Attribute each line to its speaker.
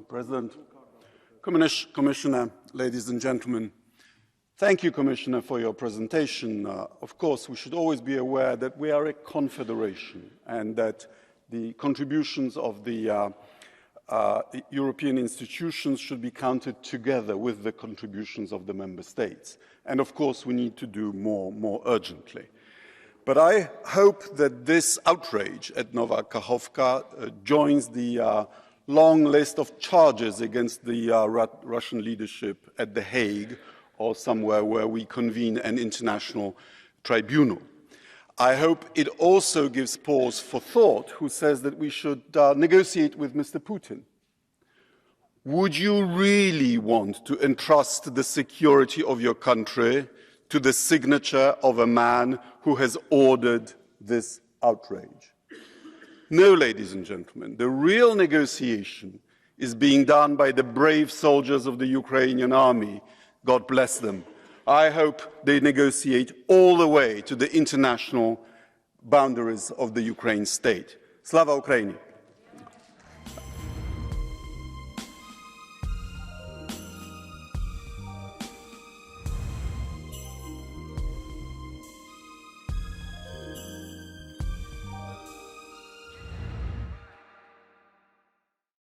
Speaker 1: President. Commissioner, ladies and gentlemen, thank you, Commissioner, for your presentation. Uh, of course, we should always be aware that we are a confederation and that the contributions of the uh, uh, European institutions should be counted together with the contributions of the member states. And of course, we need to do more, more urgently. But I hope that this outrage at Nova Kakhovka uh, joins the uh, long list of charges against the uh, Ru- Russian leadership at The Hague or somewhere where we convene an international tribunal. I hope it also gives pause for thought who says that we should uh, negotiate with Mr. Putin. Would you really want to entrust the security of your country to the signature of a man who has ordered this outrage? No, ladies and gentlemen, the real negotiation is being done by the brave soldiers of the Ukrainian army. God bless them. I hope they negotiate all the way to the international boundaries of the Ukraine state. Slava Ukraini!